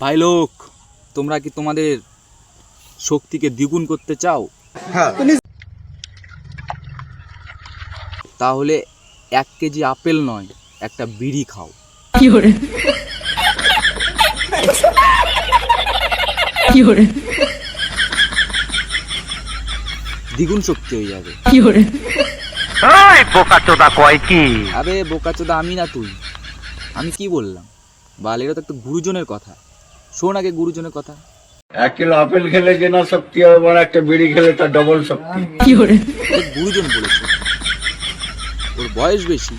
ভাই লোক তোমরা কি তোমাদের শক্তিকে দ্বিগুণ করতে চাও? হ্যাঁ। তাহলে এক কেজি আপেল নয় একটা বিড়ি খাও। দ্বিগুণ শক্তি হয়ে যাবে। বোকাচোদা আরে বোকাচোদা আমি না তুই। আমি কি বললাম? বালেরও তো একটা গুরুজনের কথা। শোন আগে গুরুজনের কথা। এক কিলো আপেল খেলে যে না শক্তি হবে একটা বিড়ি খেলে তার ডবল শক্তি। কি করে? গুরুজন বলেছে ওর বয়স বেশি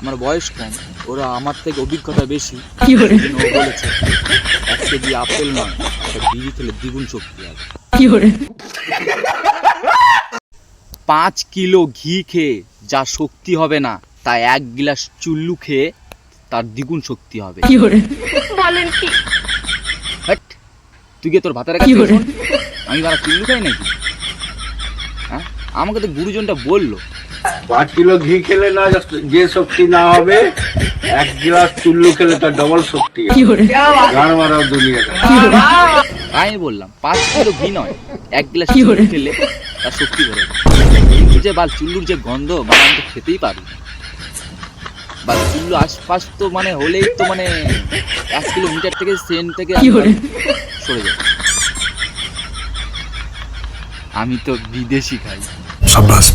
আমার বয়স কম ওরা আমার থেকে অভিজ্ঞতা বেশি। কি করে? বলেছে এক কেজি আপেল নয় একটা বিড়ি খেলে দ্বিগুণ শক্তি হবে কি করে? পাঁচ কিলো ঘি খেয়ে যা শক্তি হবে না তা এক গ্লাস চুল্লু খেয়ে তার দ্বিগুণ শক্তি হবে। কি করে? বলেন কি? তুই গিয়ে তোর ভাতার কাছে আমি তারা কিল্লু খাই নাকি? হ্যাঁ? আমাকে তো গুরুজনটা বলল। পাঁচ কিলো ঘি খেলে না যে শক্তি না হবে এক গ্লাস চুল্লু খেলে তার ডবল শক্তি আমি বললাম পাঁচ কিলো ঘি নয় এক গ্লাস চুল্লু খেলে তার শক্তি বেড়ে যে বাল চুল্লুর যে গন্ধ মানে আমি তো খেতেই পারি বাল চুল্লু আশপাশ তো মানে হলেই তো মানে এক কিলোমিটার থেকে সেন থেকে সরে যাবে আমি তো বিদেশি খাই। সাবাস